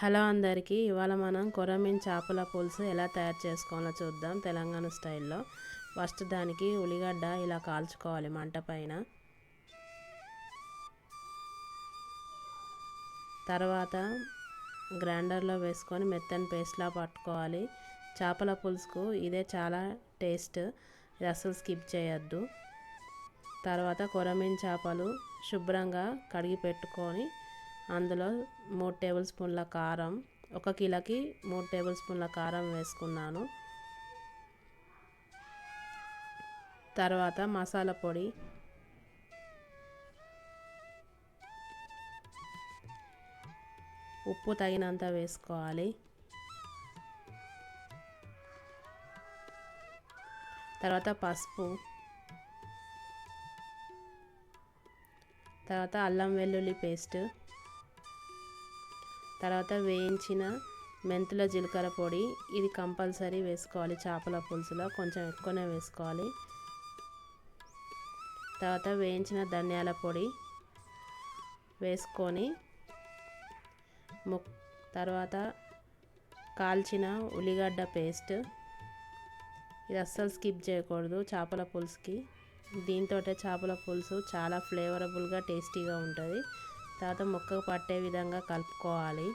Hello అందరికీ ఇవాళ మనం కొరమీన్ చేపల పులుసు ఎలా తయారు చేసుకోవాలో చూద్దాం తెలంగాణ స్టైల్లో. ఫస్ట్ దానికి ఉల్లిగడ్డ ఇలా కాల్చుకోవాలి మంట పైన. తర్వాత గ్రైండర్లో వేసుకొని మెత్తని పేస్ట్లా పట్టుకోవాలి. చేపల పులుసుకు ఇదే చాలా టేస్ట్ ఇది అసలు స్కిప్ చేయొద్దు. తర్వాత కొరమీన్ చేపలు శుభ్రంగా కడిగి పెట్టుకొని అందులో మూడు టేబుల్ స్పూన్ల కారం ఒక కిలోకి మూడు టేబుల్ స్పూన్ల కారం వేసుకున్నాను. తర్వాత మసాలా పొడి. ఉప్పు తగినంత వేసుకోవాలి. తర్వాత పసుపు. తర్వాత అల్లం వెల్లుల్లి పేస్ట్. తర్వాత వేయించిన మెంతుల జీలకర్ర పొడి ఇది కంపల్సరీ వేసుకోవాలి. చేపల పులుసులో కొంచెం ఎక్కువనే వేసుకోవాలి. తర్వాత వేయించిన ధనియాల పొడి వేసుకొని ముక్ తర్వాత కాల్చిన ఉల్లిగడ్డ పేస్ట్. ఇది అస్సలు స్కిప్ చేయకూడదు చేపల పులుసుకి. దీంతో చేపల పులుసు చాలా ఫ్లేవరబుల్గా టేస్టీగా ఉంటుంది. తర్వాత ముక్కకు పట్టే విధంగా కలుపుకోవాలి.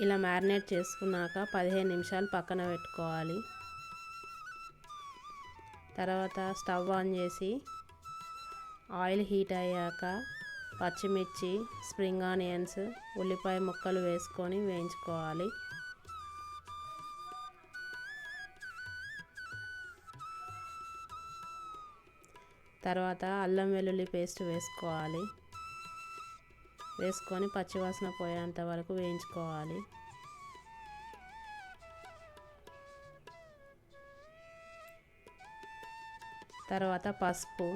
ఇలా మ్యారినేట్ చేసుకున్నాక పదిహేను నిమిషాలు పక్కన పెట్టుకోవాలి. తర్వాత స్టవ్ ఆన్ చేసి ఆయిల్ హీట్ అయ్యాక పచ్చిమిర్చి స్ప్రింగ్ ఆనియన్స్ ఉల్లిపాయ ముక్కలు వేసుకొని వేయించుకోవాలి. తర్వాత అల్లం వెల్లుల్లి పేస్ట్ వేసుకోవాలి. వేసుకొని పచ్చివాసన పోయేంత వరకు వేయించుకోవాలి. తర్వాత పసుపు.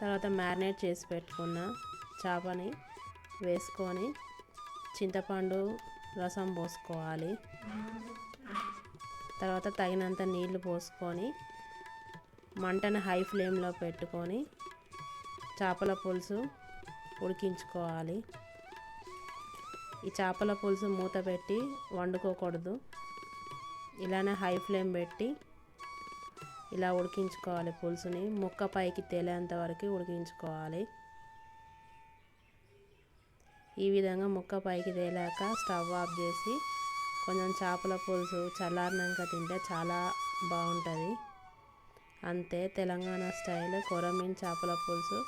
తర్వాత మ్యారినేట్ చేసి పెట్టుకున్న చేపని వేసుకొని చింతపండు రసం పోసుకోవాలి. తర్వాత తగినంత నీళ్ళు పోసుకొని మంటను హై ఫ్లేమ్లో పెట్టుకొని చేపల పులుసు ఉడికించుకోవాలి. ఈ చేపల పులుసు మూత పెట్టి వండుకోకూడదు. ఇలానే హై ఫ్లేమ్ పెట్టి ఇలా ఉడికించుకోవాలి పులుసుని. ముక్క పైకి తేలేంత వరకు ఉడికించుకోవాలి. ఈ విధంగా ముక్క పైకి తేలాక స్టవ్ ఆఫ్ చేసి కొంచెం చేపల పులుసు చల్లారినాక తింటే చాలా బాగుంటుంది. అంతే తెలంగాణ స్టైల్ కొరమీన్ చేపల పులుసు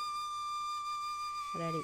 రెడీ.